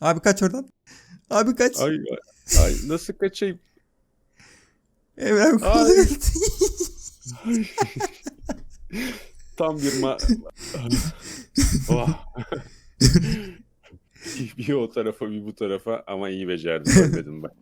Abi kaç oradan. Abi kaç. Ay, ay, ay nasıl kaçayım? Kolu geldi. Tam bir ma... oh. bir o tarafa bir bu tarafa ama iyi becerdim. Ölmedim bak.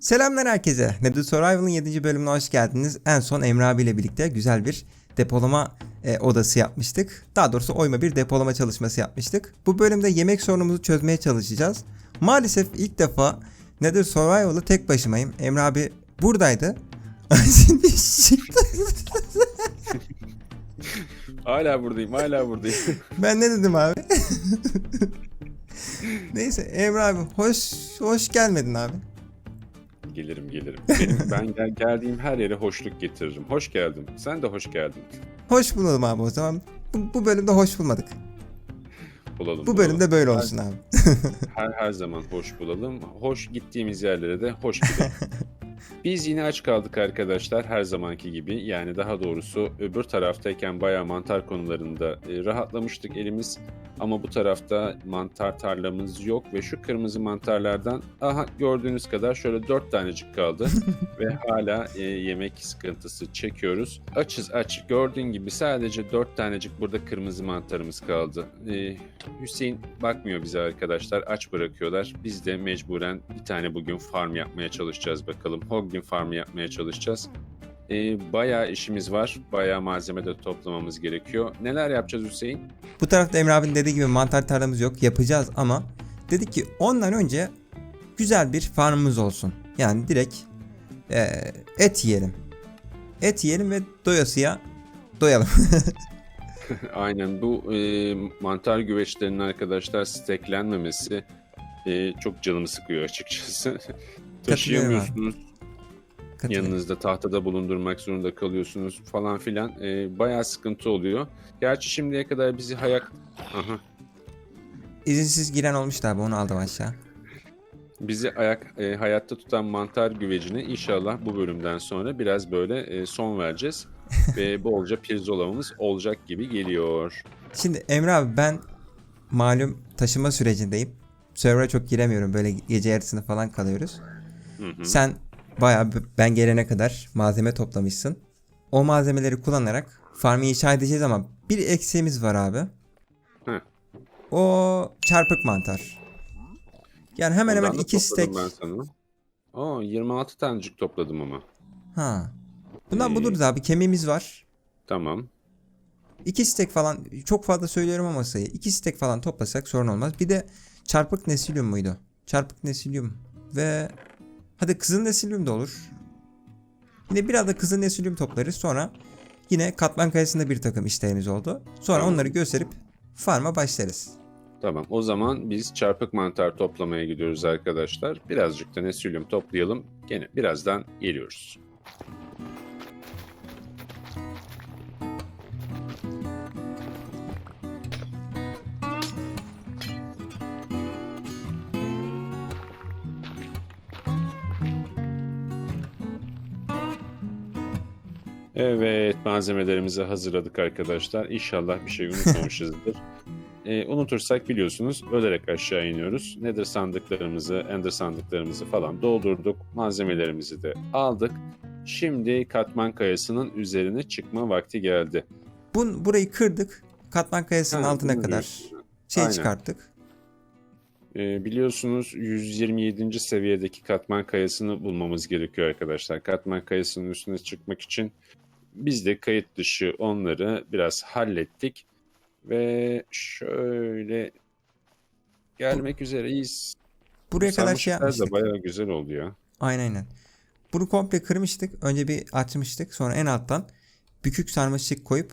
Selamlar herkese. Nether Survival'ın 7. bölümüne hoş geldiniz. En son Emre abiyle birlikte güzel bir depolama e, odası yapmıştık. Daha doğrusu oyma bir depolama çalışması yapmıştık. Bu bölümde yemek sorunumuzu çözmeye çalışacağız. Maalesef ilk defa Nether Survival'ı tek başımayım. Emre abi buradaydı. Şimdi çıktı. Hala buradayım, hala buradayım. ben ne dedim abi? Neyse Emre abi hoş hoş gelmedin abi. Gelirim, gelirim. Benim, ben gel- geldiğim her yere hoşluk getiririm. Hoş geldin. Sen de hoş geldin. Hoş bulalım abi o zaman. Bu, bu bölümde hoş bulmadık. Bulalım. Bu bulalım. bölümde böyle olsun abi. Her, her zaman hoş bulalım. Hoş gittiğimiz yerlere de hoş gidelim. Biz yine aç kaldık arkadaşlar her zamanki gibi. Yani daha doğrusu öbür taraftayken bayağı mantar konularında e, rahatlamıştık elimiz. Ama bu tarafta mantar tarlamız yok ve şu kırmızı mantarlardan aha gördüğünüz kadar şöyle dört tanecik kaldı. ve hala e, yemek sıkıntısı çekiyoruz. Açız aç. Gördüğün gibi sadece dört tanecik burada kırmızı mantarımız kaldı. E, Hüseyin bakmıyor bize arkadaşlar. Aç bırakıyorlar. Biz de mecburen bir tane bugün farm yapmaya çalışacağız bakalım. Hoglin farmı yapmaya çalışacağız. Ee, bayağı işimiz var. Bayağı malzeme de toplamamız gerekiyor. Neler yapacağız Hüseyin? Bu tarafta Emre abinin dediği gibi mantar tarlamız yok. Yapacağız ama dedik ki ondan önce güzel bir farmımız olsun. Yani direkt eee, et yiyelim. Et yiyelim ve doyasıya doyalım. Aynen bu e, mantar güveçlerinin arkadaşlar steklenmemesi e, çok canımı sıkıyor açıkçası. Taşıyamıyorsunuz. Yanınızda tahtada bulundurmak zorunda kalıyorsunuz falan filan. E, bayağı sıkıntı oluyor. Gerçi şimdiye kadar bizi hayak... Aha. İzinsiz giren olmuştu abi onu aldım aşağı. Bizi ayak e, hayatta tutan mantar güvecine inşallah bu bölümden sonra biraz böyle e, son vereceğiz. Ve bolca pirzolamamız olacak gibi geliyor. Şimdi Emre abi ben malum taşıma sürecindeyim. Server'a çok giremiyorum. Böyle gece yarısını falan kalıyoruz. Hı hı. Sen bayağı b- ben gelene kadar malzeme toplamışsın. O malzemeleri kullanarak farmı inşa edeceğiz ama bir eksiğimiz var abi. Heh. O çarpık mantar. Yani hemen hemen Ondan iki stek. Ben sana. Oo, 26 tanecik topladım ama. Ha. Bundan Ee, buluruz abi. Kemiğimiz var. Tamam. İki stek falan çok fazla söylüyorum ama sayı. İki stek falan toplasak sorun olmaz. Bir de çarpık nesilyum muydu? Çarpık nesilyum ve hadi kızıl nesilyum da olur. Yine biraz da kızıl nesilyum toplarız. Sonra yine katman kayasında bir takım işlerimiz oldu. Sonra Tamam. onları gösterip farma başlarız. Tamam. O zaman biz çarpık mantar toplamaya gidiyoruz arkadaşlar. Birazcık da nesilyum toplayalım. Gene birazdan geliyoruz. Evet, malzemelerimizi hazırladık arkadaşlar. İnşallah bir şey unutmamışızdır. Ee, unutursak biliyorsunuz ölerek aşağı iniyoruz. Nedir sandıklarımızı, ender sandıklarımızı falan doldurduk. Malzemelerimizi de aldık. Şimdi katman kayasının üzerine çıkma vakti geldi. Bun, burayı kırdık. Katman kayasının Ha, altına kadar diyorsun. şey Aynen. çıkarttık. Ee, biliyorsunuz 127. seviyedeki katman kayasını bulmamız gerekiyor arkadaşlar. Katman kayasının üstüne çıkmak için biz de kayıt dışı onları biraz hallettik. Ve şöyle gelmek üzereyiz. Buraya kadar şey yapmıştık. da bayağı güzel oldu ya. Aynen aynen. Bunu komple kırmıştık. Önce bir açmıştık. Sonra en alttan bükük sarmaşık koyup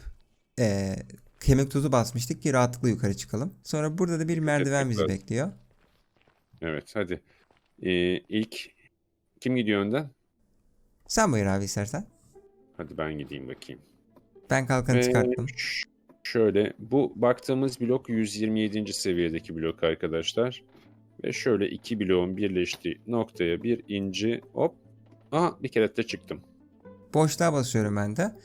eee, kemik tuzu basmıştık ki rahatlıkla yukarı çıkalım. Sonra burada da bir merdiven bizi evet. bekliyor. Evet hadi. Ee, ilk kim gidiyor önden? Sen buyur abi istersen. Hadi ben gideyim bakayım. Ben kalkanı Ve çıkarttım. şöyle bu baktığımız blok 127. seviyedeki blok arkadaşlar. Ve şöyle iki bloğun birleştiği noktaya bir inci hop. Aha bir kere de çıktım. Boşluğa basıyorum ben de.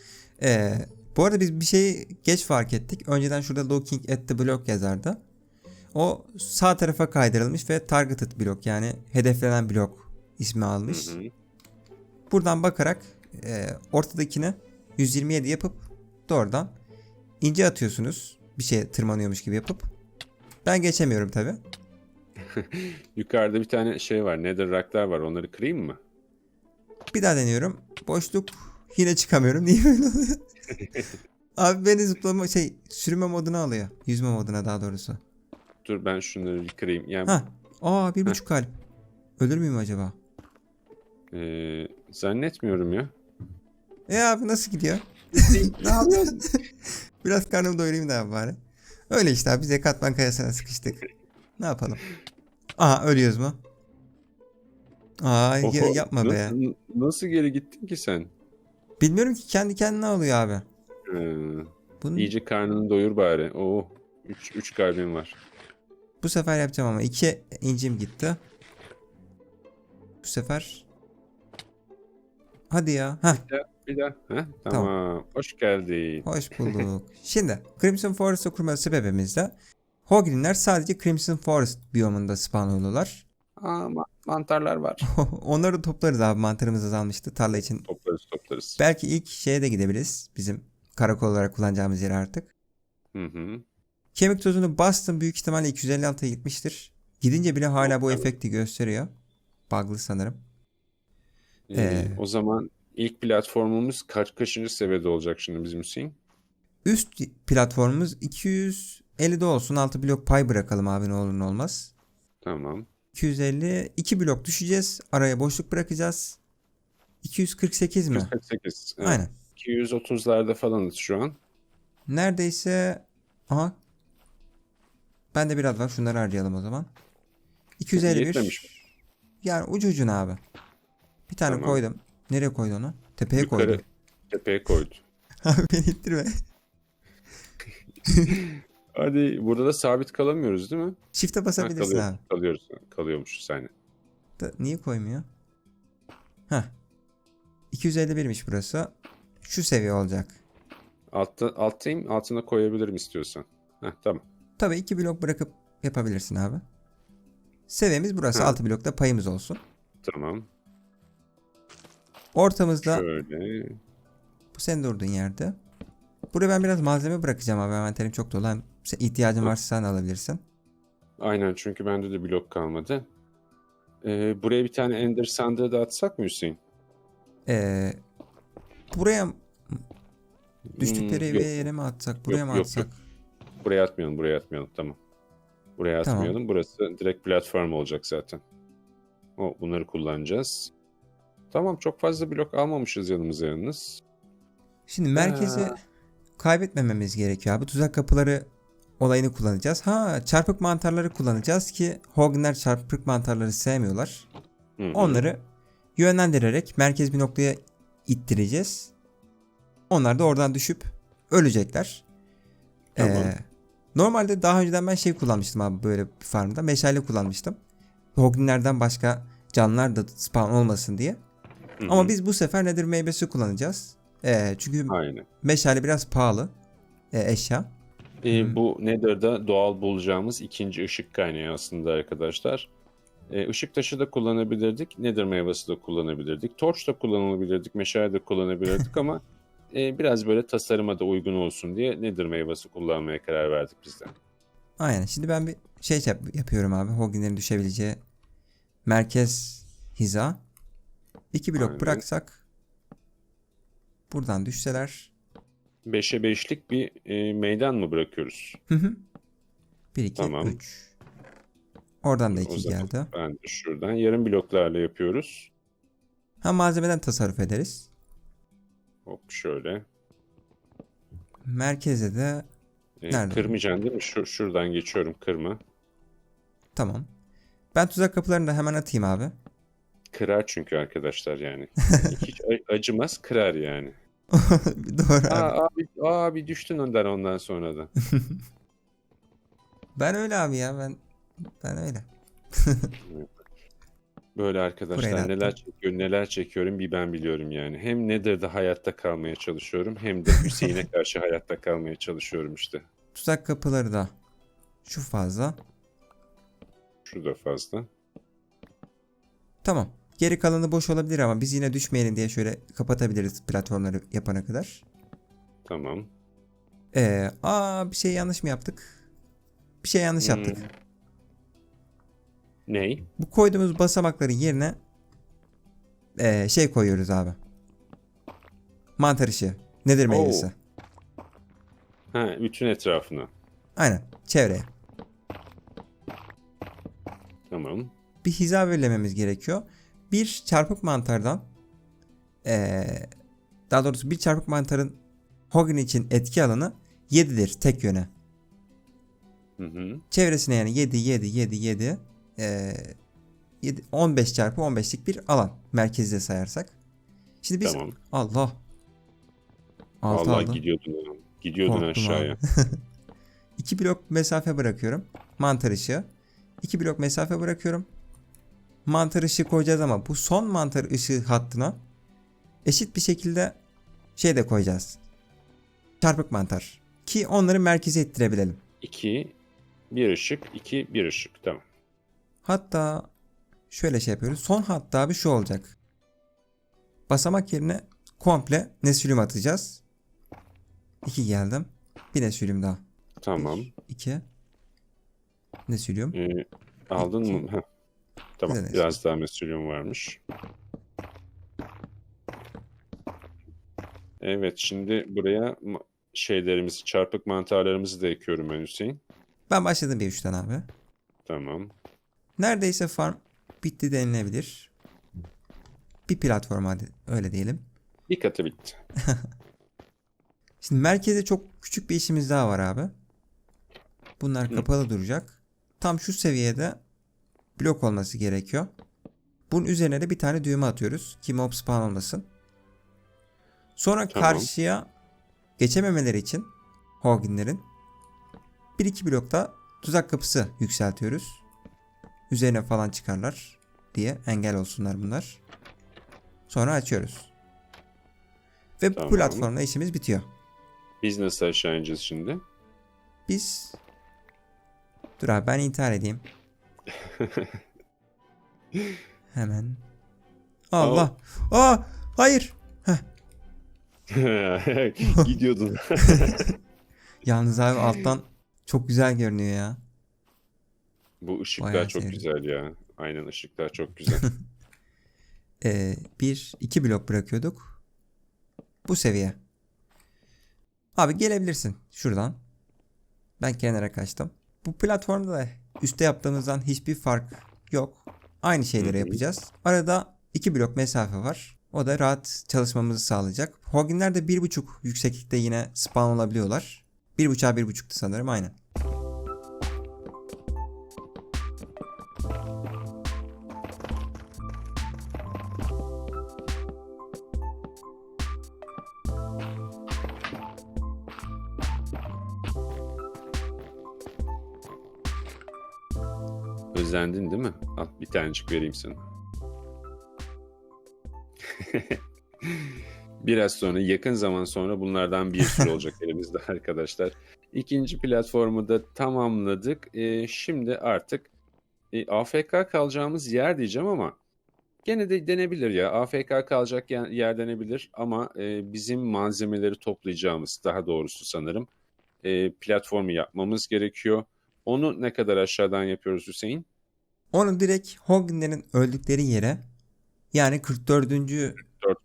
Eee, Bu arada biz bir şeyi geç fark ettik. Önceden şurada looking at the block yazardı. O sağ tarafa kaydırılmış ve targeted blok yani hedeflenen blok ismi almış. Hı hı. Buradan bakarak e, ortadakini 127 yapıp doğrudan ince atıyorsunuz. Bir şey tırmanıyormuş gibi yapıp. Ben geçemiyorum tabi. Yukarıda bir tane şey var. Nether rock'lar var. Onları kırayım mı? Bir daha deniyorum. Boşluk yine çıkamıyorum. Niye böyle oluyor? Abi beni zıplama şey sürme moduna alıyor. Yüzme moduna daha doğrusu. Dur ben şunları kırayım. Yani Ha. Aa bir buçuk kalp. Ölür müyüm acaba? eee, zannetmiyorum ya. E abi nasıl gidiyor? ne yapıyorsun? Biraz karnımı doyurayım da abi bari. Öyle işte abi bize katman kayasına sıkıştık. Ne yapalım? Aha ölüyoruz mu? Aa ya- yapma be. Nasıl, nasıl geri gittin ki sen? Bilmiyorum ki kendi kendine oluyor abi. Ee, Bunu iyice karnını doyur bari. Oo, 3 3 kalbim var. bu sefer yapacağım ama iki incim gitti. Bu sefer Hadi ya. Heh, Bir daha. Heh, tamam. Hoş geldin. hoş bulduk. Şimdi Crimson Forest'ı kurma sebebimiz de Hoglinler sadece Crimson Forest biyomunda spawn oluyorlar. Aa, ma- mantarlar var. Onları toplarız abi mantarımız azalmıştı tarla için. toplarız toplarız. Belki ilk şeye de gidebiliriz. Bizim karakol olarak kullanacağımız yere artık. Hı hı. Kemik tozunu bastım büyük ihtimalle 256'ya gitmiştir. Gidince bile hala bu efekti gösteriyor. Bug'lı sanırım. Ee, Ee. o zaman ilk platformumuz kaç kaçıncı seviyede olacak şimdi bizim Hüseyin? Üst platformumuz 250'de olsun. 6 blok pay bırakalım abi ne olur ne olmaz. Tamam. 250 2 blok düşeceğiz. Araya boşluk bırakacağız. 248 mi? 148. Evet. Aynen. 230'larda falanız şu an. Neredeyse aha. Ben de biraz var. Şunları harcayalım o zaman. 251. Yetmemiş. Yani ucu ucuna abi. Bir tane Tamam. koydum. Nereye koydu onu? Tepeye Yukarı koydu. tepeye koydu. Abi beni ittirme. Hadi burada da sabit kalamıyoruz değil mi? Shift'e Ha, basabilirsin kalıyoruz, abi. kalıyoruz. Kalıyormuş saniye. Da, niye koymuyor? Heh. 251'miş burası. Şu seviye olacak. Altta, alttayım altına koyabilirim istiyorsan. Heh, tamam. Tabii iki blok bırakıp yapabilirsin abi. Seviyemiz burası. Ha. 6 blokta payımız olsun. Tamam. Ortamızda Şöyle. bu sen durduğun yerde. Buraya ben biraz malzeme bırakacağım abi. Envanterim çok dolu. Hem sen ihtiyacın varsa sen de alabilirsin. Aynen çünkü bende de blok kalmadı. Ee, buraya bir tane Ender sandığı da atsak mı Hüseyin? Ee, buraya düştükleri Hmm, yok. yere mi atsak? Buraya Yok, mı yok, atsak? Buraya atmayalım, buraya atmayalım. Tamam. Buraya Tamam. atmayalım. Burası direkt platform olacak zaten. O bunları kullanacağız. Tamam, çok fazla blok almamışız yanımıza yalnız. Şimdi merkezi Ee. kaybetmememiz gerekiyor abi. Tuzak kapıları olayını kullanacağız. Ha çarpık mantarları kullanacağız ki Hognler çarpık mantarları sevmiyorlar. Hı hı. Onları yönlendirerek merkez bir noktaya ittireceğiz. Onlar da oradan düşüp ölecekler. Tamam. Ee, normalde daha önceden ben şey kullanmıştım abi böyle bir farmda. Meşale kullanmıştım. Hoglinlerden başka canlılar da spawn olmasın diye. Hı hı. Ama biz bu sefer nedir meyvesi kullanacağız. Ee, çünkü Aynen. meşale biraz pahalı e, eşya. Ee, Hı. bu Nether'da doğal bulacağımız ikinci ışık kaynağı aslında arkadaşlar. Ee, ışık taşı da kullanabilirdik. Nether meyvesi de kullanabilirdik. Torch da kullanabilirdik. Meşale de kullanabilirdik ama e, biraz böyle tasarıma da uygun olsun diye Nether meyvesi kullanmaya karar verdik biz de. Aynen. Şimdi ben bir şey yap- yapıyorum abi. Hoglinlerin düşebileceği merkez hiza. İki blok Aynen. bıraksak buradan düşseler 5'e 5'lik bir e, meydan mı bırakıyoruz? Hı hı. 1 2 Tamam. 3. Oradan da O 2 zaman geldi. Ben de şuradan yarım bloklarla yapıyoruz. Ha malzemeden tasarruf ederiz. Hop şöyle. Merkeze de E, Nerede? kırmayacaksın değil mi? Şu, şuradan geçiyorum kırma. tamam. Ben tuzak kapılarını da hemen atayım abi. Kırar çünkü arkadaşlar yani. Hiç acımaz kırar yani. Doğru abi. Aa, abi, abi düştün ondan ondan sonra da. Ben öyle abi ya ben ben öyle. Böyle arkadaşlar da neler attım. çekiyorum neler çekiyorum bir ben biliyorum yani. Hem Nether'da hayatta kalmaya çalışıyorum hem de Hüseyin'e karşı hayatta kalmaya çalışıyorum işte. Tuzak kapıları da şu fazla. Şurada fazla. Tamam. Geri kalanı boş olabilir ama biz yine düşmeyelim diye şöyle kapatabiliriz platformları yapana kadar. Tamam. Ee, aa bir şey yanlış mı yaptık? Bir şey yanlış Hmm. yaptık. Ney? Bu koyduğumuz basamakların yerine ee, şey koyuyoruz abi. Mantar ışığı. Nedir meyvesi? Ha, bütün etrafına. Aynen. Çevreye. Tamam. Bir hiza belirlememiz gerekiyor. Bir çarpık mantardan ee, daha doğrusu bir çarpık mantarın Hogan için etki alanı 7'dir tek yöne. Hı hı. Çevresine yani 7 7 7 7 ee, 7 15 çarpı 15'lik bir alan merkezde sayarsak. Şimdi biz Tamam. Allah. Altı Vallahi aldım. gidiyordun. Gidiyordun Korktum aşağıya. 2 blok mesafe bırakıyorum. Mantar ışığı. 2 blok mesafe bırakıyorum. Mantar ışığı koyacağız ama bu son mantar ışığı hattına eşit bir şekilde şey de koyacağız. Çarpık mantar. Ki onları merkeze ettirebilelim. 2 bir ışık, 2 bir ışık. Tamam. Hatta şöyle şey yapıyoruz. Son hatta abi şu olacak. Basamak yerine komple nesülüm atacağız. 2 geldim. Bir nesülüm daha. Tamam. 2 Nesülüm. Ee, aldın mı? Tamam. Evet. Biraz daha mesulüm varmış. Evet. Şimdi buraya şeylerimizi, çarpık mantarlarımızı da ekiyorum ben Hüseyin. Ben başladım bir üçten abi. Tamam. Neredeyse farm bitti denilebilir. Bir platform hadi öyle diyelim. Bir katı bitti. Şimdi merkezde çok küçük bir işimiz daha var abi. Bunlar Hı. kapalı duracak. Tam şu seviyede blok olması gerekiyor. Bunun üzerine de bir tane düğme atıyoruz ki mob spawn olmasın. Sonra Tamam. karşıya geçememeleri için Hogan'lerin bir iki blokta tuzak kapısı yükseltiyoruz. Üzerine falan çıkarlar diye engel olsunlar bunlar. Sonra açıyoruz. Ve bu Tamam. platformda işimiz bitiyor. Biz nasıl aşağı ineceğiz şimdi? Biz Dur abi ben intihar edeyim. Hemen. Allah. Aa hayır. Gidiyordun. Yalnız abi alttan çok güzel görünüyor ya. Bu ışıklar Bayağı çok sevdim. güzel ya. Aynen ışıklar çok güzel. Ee, bir iki blok bırakıyorduk. Bu seviye. Abi gelebilirsin şuradan. Ben kenara kaçtım. Bu platformda da üstte yaptığımızdan hiçbir fark yok. Aynı şeyleri yapacağız. Arada iki blok mesafe var. O da rahat çalışmamızı sağlayacak. Hogan'ler de bir buçuk yükseklikte yine spawn olabiliyorlar. Bir buçuğa bir buçuktu sanırım aynen. Özlendin değil mi? Al bir tanecik vereyim sana. Biraz sonra yakın zaman sonra bunlardan bir sürü olacak elimizde arkadaşlar. İkinci platformu da tamamladık. Ee, şimdi artık e, AFK kalacağımız yer diyeceğim ama gene de denebilir ya. AFK kalacak yer denebilir ama e, bizim malzemeleri toplayacağımız daha doğrusu sanırım e, platformu yapmamız gerekiyor. Onu ne kadar aşağıdan yapıyoruz Hüseyin? Onu direkt Hogan'lerin öldükleri yere yani 44. 4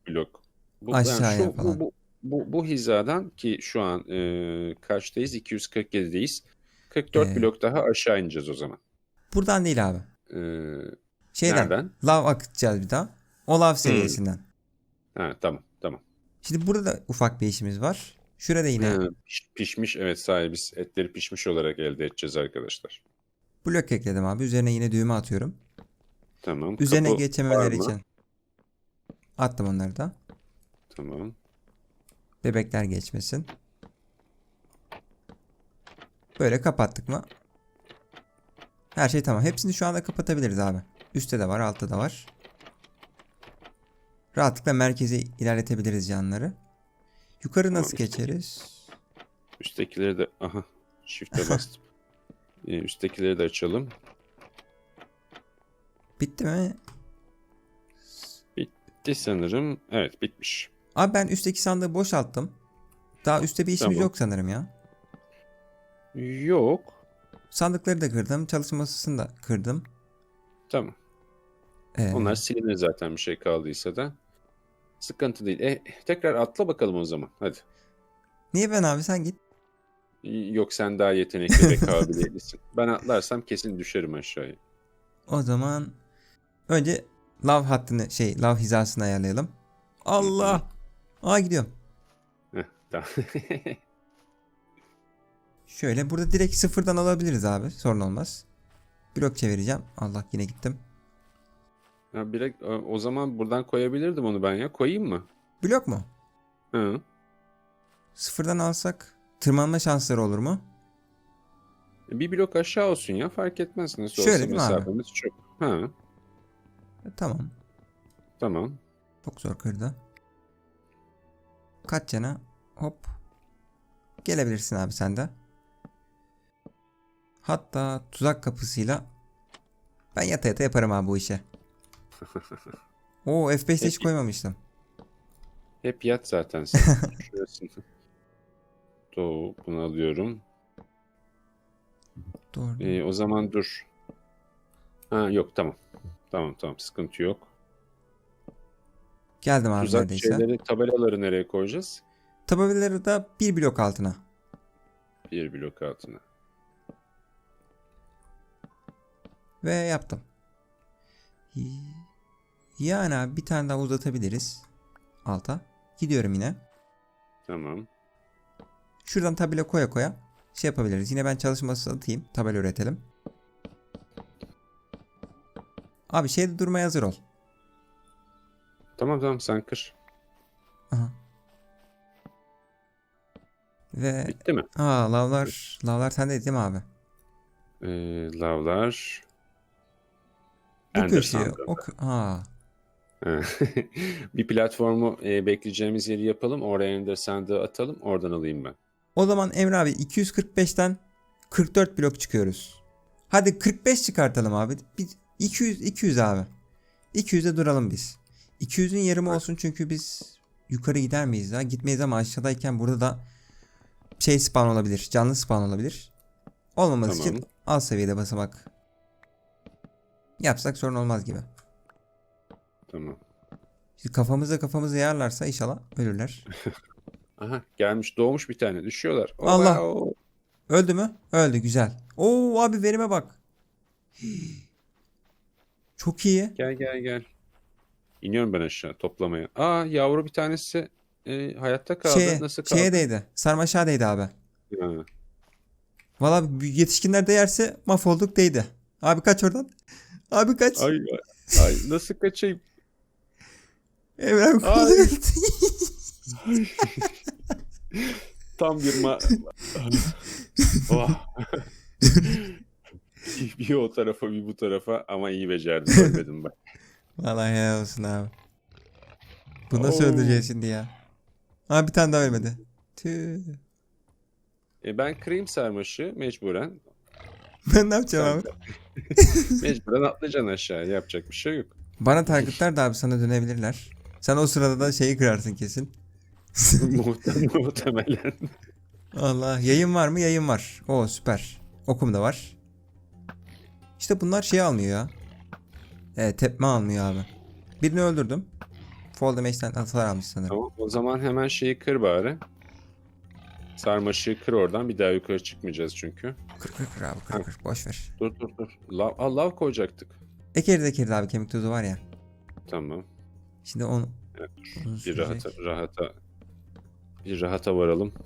blok. Bu, Aşağıya şu- bu- falan. Bu, bu, bu hizadan ki şu an e, kaçtayız? 247'deyiz. 44 Ee, blok daha aşağı ineceğiz o zaman. buradan değil abi. E, Şeyden nereden? lav akıtacağız bir daha. O lav seviyesinden. Ha, tamam tamam. Şimdi burada da ufak bir işimiz var. Şurada yine Ha, piş- pişmiş evet sahibi biz etleri pişmiş olarak elde edeceğiz arkadaşlar. Blok ekledim abi. Üzerine yine düğme atıyorum. Tamam. Üzerine kapı geçememeleri var mı? için attım onları da. Tamam. Bebekler geçmesin. Böyle kapattık mı? Her şey tamam. Hepsini şu anda kapatabiliriz abi. Üstte de var, altta da var. Rahatlıkla merkeze ilerletebiliriz canları. Yukarı nasıl Tamam, üstteki- geçeriz? Üsttekileri de aha shift'e bastım. Ee, üsttekileri de açalım. Bitti mi? Bitti sanırım. Evet bitmiş. Abi ben üstteki sandığı boşalttım. Daha üstte bir işimiz Tamam. yok sanırım ya. Yok. Sandıkları da kırdım. Çalışma masasını da kırdım. Tamam. Ee, Onlar silinir zaten bir şey kaldıysa da. Sıkıntı değil. E, tekrar atla bakalım o zaman. Hadi. Niye ben abi sen git. Yok sen daha yetenekli ve kabiliyetlisin. Ben atlarsam kesin düşerim aşağıya. O zaman önce lav hattını şey lav hizasını ayarlayalım. Allah. Aa gidiyorum. Heh, tamam. Şöyle burada direkt sıfırdan alabiliriz abi. Sorun olmaz. Blok çevireceğim. Allah yine gittim. ya direkt, o- o zaman buradan koyabilirdim onu ben ya. Koyayım mı? Blok mu? Hı. Sıfırdan alsak tırmanma şansları olur mu? Bir blok aşağı olsun ya. Fark etmez. Nasıl Şöyle olsa değil mi abi? mesafemiz çok. Ha, E, tamam. tamam. Çok zor kırdı. Kaç cana? Hop. Gelebilirsin abi sen de. Hatta tuzak kapısıyla ben yata yata yaparım abi bu işe. Oo F5'te hiç Peki. koymamıştım. Hep yat zaten sen. Şurasını. Doğu. Bunu alıyorum. Doğru. Ee, o zaman dur. Ha yok tamam. Tamam tamam sıkıntı yok. Geldim abi Tuzak neredeyse. şeyleri, tabelaları nereye koyacağız? Tabelaları da bir blok altına. Bir blok altına. Ve yaptım. Yani abi bir tane daha uzatabiliriz. Alta. Gidiyorum yine. Tamam. Şuradan tabela koya koya şey yapabiliriz. Yine ben çalışması atayım. Tabela üretelim. Abi şeyde durmaya hazır ol. Tamam tamam sen kır. Aha. Ve Bitti mi? aa lavlar lavlar sende değil mi abi? Ee, lavlar. Bu Ender köşeye sandığı. o kö- aa bir platformu e, bekleyeceğimiz yeri yapalım. Oraya Ender sandığı atalım. Oradan alayım ben. O zaman Emre abi 245'ten 44 blok çıkıyoruz. Hadi 45 çıkartalım abi. Bir 200 200 abi. 200'e duralım biz. 200'ün yarımı olsun çünkü biz yukarı gider miyiz ya? Gitmeyiz ama aşağıdayken burada da şey spawn olabilir. Canlı spawn olabilir. Olmaması Tamam. için az seviyede basamak yapsak sorun olmaz gibi. Tamam. Şimdi kafamıza kafamıza yarlarsa inşallah ölürler. Aha gelmiş doğmuş bir tane. Düşüyorlar. Oba, Allah. o. Öldü mü? Öldü güzel. Oo abi verime bak. Çok iyi. Gel gel gel. İniyorum ben aşağı toplamaya. Aa yavru bir tanesi e, hayatta kaldı. Şeye, Nasıl kaldı? şeye değdi. Sarmaşağa değdi abi. Ha. Valla yetişkinler değerse mahvolduk değdi. Abi kaç oradan. Abi kaç. Ay, ay, nasıl kaçayım? Kolu geldi. Tam bir ma... oh. bir o tarafa bir bu tarafa ama iyi becerdim ölmedim bak. Vallahi helal olsun abi. Bu nasıl Oo. öldüreceğiz şimdi ya? Abi bir tane daha ölmedi. Tüh. E, ben kırayım sarmaşı mecburen. Ben ne yapacağım abi? Mecburen atlayacaksın aşağıya yapacak bir şey yok. Bana targetler da abi sana dönebilirler. Sen o sırada da şeyi kırarsın kesin. Muhtemelen. Allah yayın var mı? Yayın var. O süper. Okum da var. İşte bunlar şey almıyor ya. Evet tepme almıyor abi. Birini öldürdüm. Fall damage'den hasar almış sanırım. Tamam o zaman hemen şeyi kır bari. Sarmaşığı kır oradan bir daha yukarı çıkmayacağız çünkü. Kır kır kır abi kır kır. Boş ver. Dur dur dur. Lav, aa, lav koyacaktık. Ekeriz ekeriz abi kemik tozu var ya. Tamam. Şimdi onu... Evet, Uzun Bir rahata, rahata bir rahata varalım.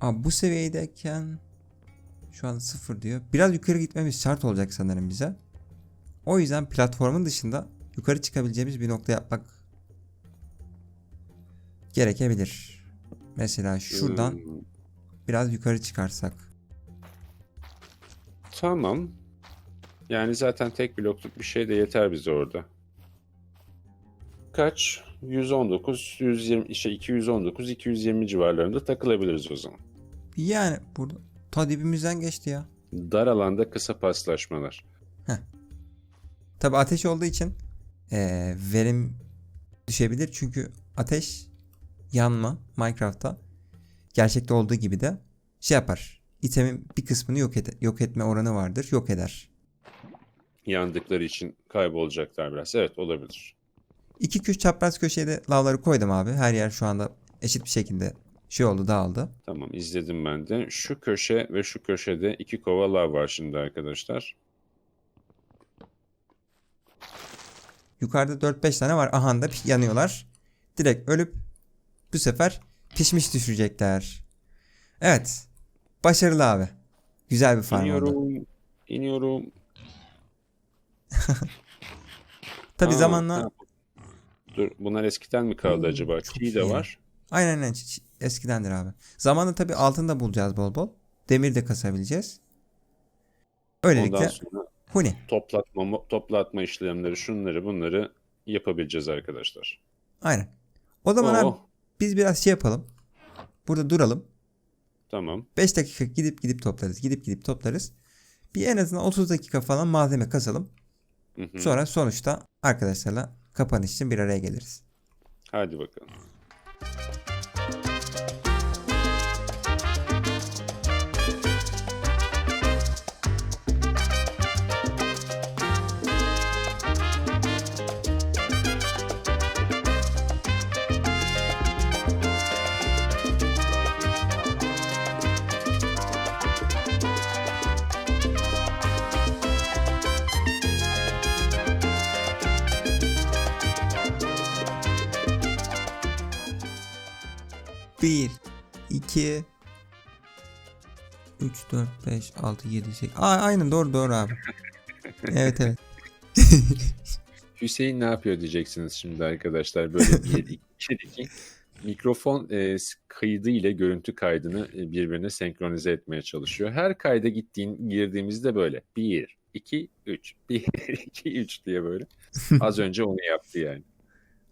Abi bu seviyedeyken şu an sıfır diyor. Biraz yukarı gitmemiz şart olacak sanırım bize. O yüzden platformun dışında yukarı çıkabileceğimiz bir nokta yapmak gerekebilir. Mesela şuradan Hmm, biraz yukarı çıkarsak. Tamam. Yani zaten tek blokluk bir şey de yeter bize orada. Kaç? 119, 120, işte 219, 220 civarlarında takılabiliriz o zaman. Yani burada ta dibimizden geçti ya. Dar alanda kısa paslaşmalar. Tabi ateş olduğu için eee, verim düşebilir. Çünkü ateş yanma Minecraft'ta gerçekte olduğu gibi de şey yapar. İtemin bir kısmını yok, ede- yok etme oranı vardır. Yok eder. Yandıkları için kaybolacaklar biraz. Evet olabilir. İki köş çapraz köşeye de lavları koydum abi. Her yer şu anda eşit bir şekilde şey oldu dağıldı. Tamam izledim ben de. Şu köşe ve şu köşede iki kova lav var şimdi arkadaşlar. Yukarıda 4-5 tane var. Aha da pi- yanıyorlar. Direkt ölüp bu sefer pişmiş düşecekler. Evet. Başarılı abi. Güzel bir farm oldu. İniyorum. İniyorum. Tabi zamanla ha, Dur bunlar eskiden mi kaldı Oo, acaba? çok Çiğ de iyi. var. aynen aynen eskidendir abi. Zamanla tabi altın da bulacağız bol bol. Demir de kasabileceğiz. Öylelikle Ondan sonra huni. toplatma, toplatma işlemleri şunları bunları yapabileceğiz arkadaşlar. Aynen. O zaman abi Oh, biz biraz şey yapalım. Burada duralım. tamam. 5 dakika gidip gidip toplarız. Gidip gidip toplarız. Bir en azından 30 dakika falan malzeme kasalım. Hı hı. Sonra sonuçta arkadaşlarla kapanış için bir araya geliriz. Hadi bakalım. Bir, iki, üç, dört, beş, altı, yedi, sekiz. Aa, aynen doğru doğru abi. Evet evet. Hüseyin ne yapıyor diyeceksiniz şimdi arkadaşlar. Böyle bir iki, iki mikrofon e, kaydı ile görüntü kaydını e, birbirine senkronize etmeye çalışıyor. Her kayda gittiğin girdiğimizde böyle 1 2 3 1 2 3 diye böyle. Az önce onu yaptı yani.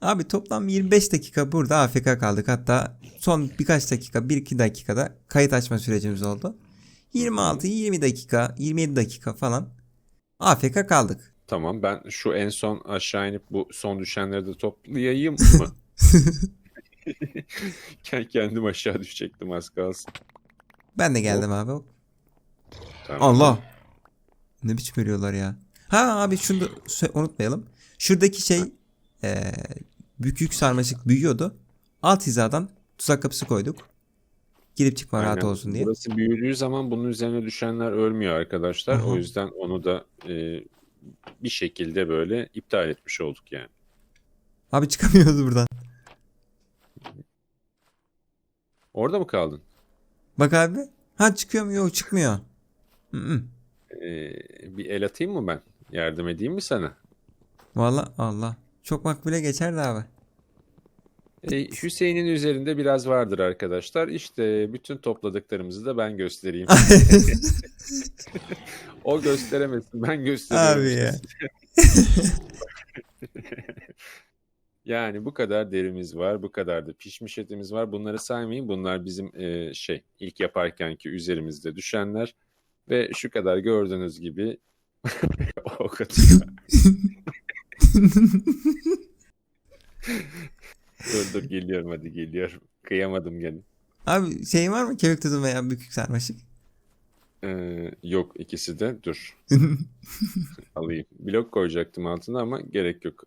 Abi toplam 25 dakika burada AFK kaldık. Hatta son birkaç dakika, 1-2 dakikada kayıt açma sürecimiz oldu. 26-20 dakika, 27 dakika falan AFK kaldık. Tamam ben şu en son aşağı inip bu son düşenleri de toplayayım mı? Kendim aşağı düşecektim az kalsın. Ben de geldim abi. Tamam. Allah. Ne biçim ölüyorlar ya. Ha abi şunu da unutmayalım. Şuradaki şey eee büyük yük sarmaşık büyüyordu. Alt hizadan tuzak kapısı koyduk. Girip çıkma rahat Aynen. olsun diye. Burası büyüdüğü zaman bunun üzerine düşenler ölmüyor arkadaşlar. Aha. O yüzden onu da e, bir şekilde böyle iptal etmiş olduk yani. Abi çıkamıyoruz buradan. Orada mı kaldın? Bak abi. Ha çıkıyor mu? Yok çıkmıyor. Hı-hı. E, bir el atayım mı ben? Yardım edeyim mi sana? Valla Allah. Çok makbule geçerdi abi. E, Hüseyin'in üzerinde biraz vardır arkadaşlar. İşte bütün topladıklarımızı da ben göstereyim. o gösteremesin ben gösteriyorum. abi ya. Yani bu kadar derimiz var, bu kadar da pişmiş etimiz var. Bunları saymayın. Bunlar bizim e, şey ilk yaparkenki üzerimizde düşenler ve şu kadar gördüğünüz gibi o katıyor. Dur dur geliyorum hadi geliyorum. Kıyamadım gene. Abi şey var mı? Kemik tuzu veya bükük sarmaşık. Ee, yok ikisi de dur alayım. Blok koyacaktım altına ama gerek yok.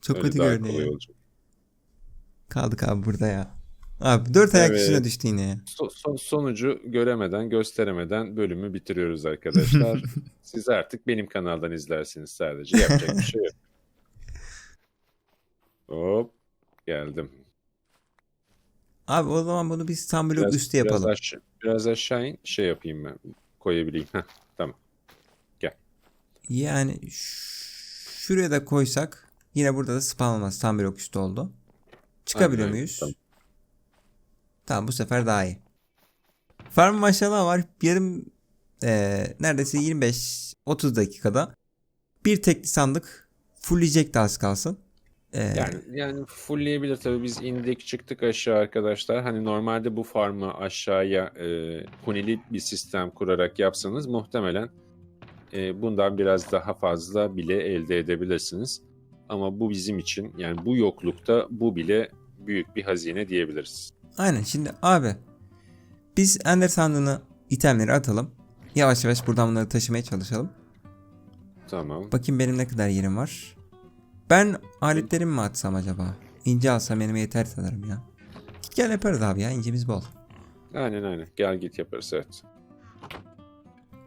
Çok Öyle kötü daha görünüyor. kolay olacak. Kaldık abi burada ya. Abi dört ayak Evet. üstüne düştü yine ya. So- son- sonucu göremeden, gösteremeden bölümü bitiriyoruz arkadaşlar. Siz artık benim kanaldan izlersiniz sadece. Yapacak bir şey yok. Hop geldim. Abi o zaman bunu biz tam blok Biraz, üstü yapalım. Biraz, aşağı, biraz aşağı in şey yapayım ben. Koyabileyim. Heh, Yani ş- şuraya da koysak yine burada da spam olmaz. Tam blok üstü oldu. Çıkabiliyor Aynen, muyuz? tamam. Tamam bu sefer daha iyi. Farm maşallah var. Yarım e, neredeyse 25-30 dakikada bir tekli sandık fullleyecekti az kalsın. E, Yani yani fullleyebilir tabii biz indik çıktık aşağı arkadaşlar. Hani normalde bu farmı aşağıya e, hunili bir sistem kurarak yapsanız muhtemelen e, bundan biraz daha fazla bile elde edebilirsiniz. Ama bu bizim için yani bu yoklukta bu bile büyük bir hazine diyebiliriz. Aynen şimdi abi biz Ender sandığına itemleri atalım. Yavaş yavaş buradan bunları taşımaya çalışalım. Tamam. Bakayım benim ne kadar yerim var. Ben aletlerimi mi atsam acaba? İnce alsam benim yeter sanırım ya. Gel yaparız abi ya incemiz bol. Aynen aynen. Gel git yaparız evet.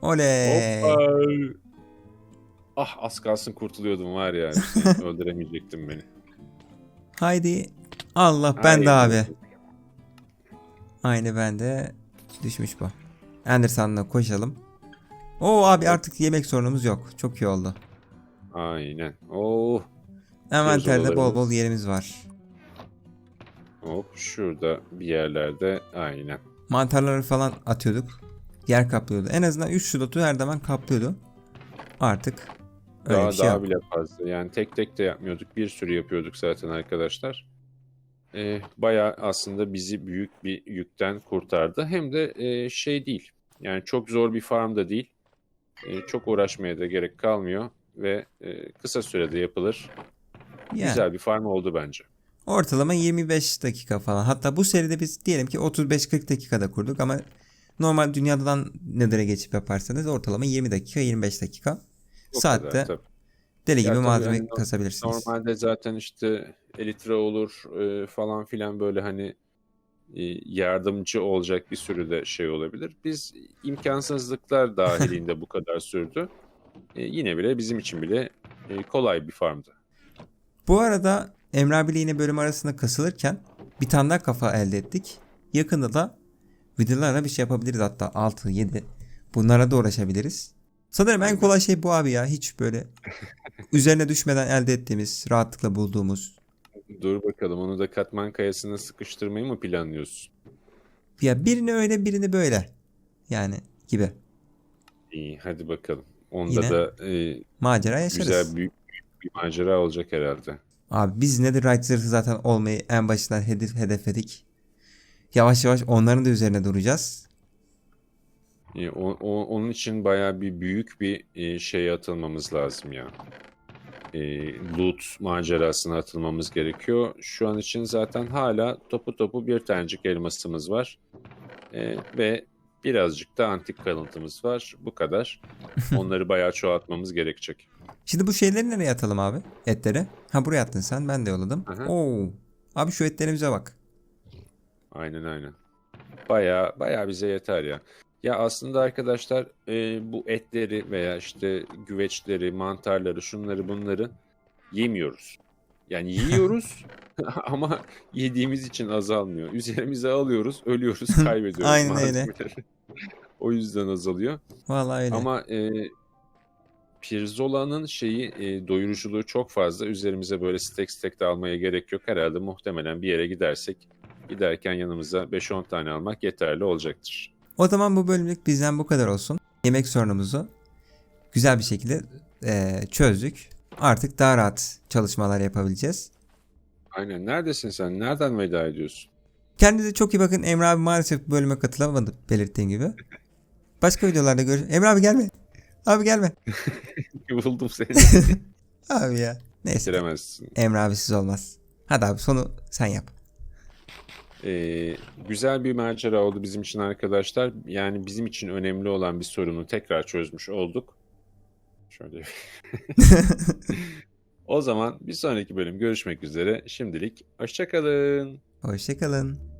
Oley. Hoppa. Ah az kalsın kurtuluyordum var ya. Hüseyin, Öldüremeyecektin beni. Haydi. Allah ben de abi. Aynı bende. Düşmüş bu. Ender sandığına koşalım. Oo abi artık yemek sorunumuz yok. Çok iyi oldu. Aynen. Oh. Envanterde bol bol yerimiz var. Hop şurada bir yerlerde aynen. Mantarları falan atıyorduk. Yer kaplıyordu. En azından 3 slotu her zaman kaplıyordu. Artık öyle Daha bir şey daha yok. bile fazla. Yani tek tek de yapmıyorduk. Bir sürü yapıyorduk zaten arkadaşlar. Ee, bayağı aslında bizi büyük bir yükten kurtardı. Hem de e, şey değil. Yani çok zor bir farm da değil. E, çok uğraşmaya da gerek kalmıyor ve e, kısa sürede yapılır. Yani Güzel bir farm oldu bence. ortalama 25 dakika falan. Hatta bu seride biz diyelim ki 35-40 dakikada kurduk ama normal dünyadan Nether'e geçip yaparsanız ortalama 20 dakika 25 dakika. O Saatte kadar, tabii. deli Ya gibi tabii malzeme yani kasabilirsiniz. Normalde zaten işte elitre olur e, falan filan böyle hani e, yardımcı olacak bir sürü de şey olabilir. Biz imkansızlıklar dahilinde bu kadar sürdü. E, yine bile bizim için bile e, kolay bir farmdı. Bu arada Emre abiyle yine bölüm arasında kasılırken bir tane daha kafa elde ettik. Yakında da videolarla bir şey yapabiliriz hatta 6 7 bunlara da uğraşabiliriz. Sanırım en kolay şey bu abi ya. Hiç böyle üzerine düşmeden elde ettiğimiz, rahatlıkla bulduğumuz. Dur bakalım onu da katman kayasına sıkıştırmayı mı planlıyorsun? Ya birini öyle birini böyle. Yani gibi. İyi hadi bakalım. Onda Yine da e, Macera yaşarız. güzel büyük bir macera olacak herhalde. Abi biz Netherite zırhı zaten olmayı en başından hedef hedefledik. Yavaş yavaş onların da üzerine duracağız. E, o- o- onun için bayağı bir büyük bir e, şeye atılmamız lazım ya. E, loot macerasına atılmamız gerekiyor. Şu an için zaten hala topu topu bir tanecik elmasımız var. E, ve birazcık da antik kalıntımız var. Bu kadar. Onları bayağı çoğaltmamız gerekecek. Şimdi bu şeyleri nereye atalım abi? Etleri. Ha buraya attın sen. Ben de yolladım. Aha. Oo. Abi şu etlerimize bak. Aynen aynen. Bayağı bayağı bize yeter ya. Ya aslında arkadaşlar e, bu etleri veya işte güveçleri, mantarları, şunları bunları yemiyoruz. Yani yiyoruz ama yediğimiz için azalmıyor. Üzerimize alıyoruz, ölüyoruz, kaybediyoruz Aynen öyle. o yüzden azalıyor. Vallahi öyle. Ama e, Pirzola'nın şeyi e, doyuruculuğu çok fazla. Üzerimize böyle stek stek de almaya gerek yok. Herhalde muhtemelen bir yere gidersek giderken yanımıza 5-10 tane almak yeterli olacaktır. O zaman bu bölümlük bizden bu kadar olsun. Yemek sorunumuzu güzel bir şekilde eee, çözdük. Artık daha rahat çalışmalar yapabileceğiz. Aynen. Neredesin sen? Nereden veda ediyorsun? Kendinize çok iyi bakın. Emre abi maalesef bu bölüme katılamadı belirttiğim gibi. Başka videolarda görüşürüz. Emre abi gelme. Abi gelme. Buldum seni. Abi ya. Neyse. Bitiremezsin. Emre abi siz olmaz. Hadi abi sonu sen yap. Ee, güzel bir macera oldu bizim için arkadaşlar. Yani bizim için önemli olan bir sorunu tekrar çözmüş olduk. Şöyle. o zaman bir sonraki bölüm görüşmek üzere. Şimdilik hoşçakalın. Hoşçakalın.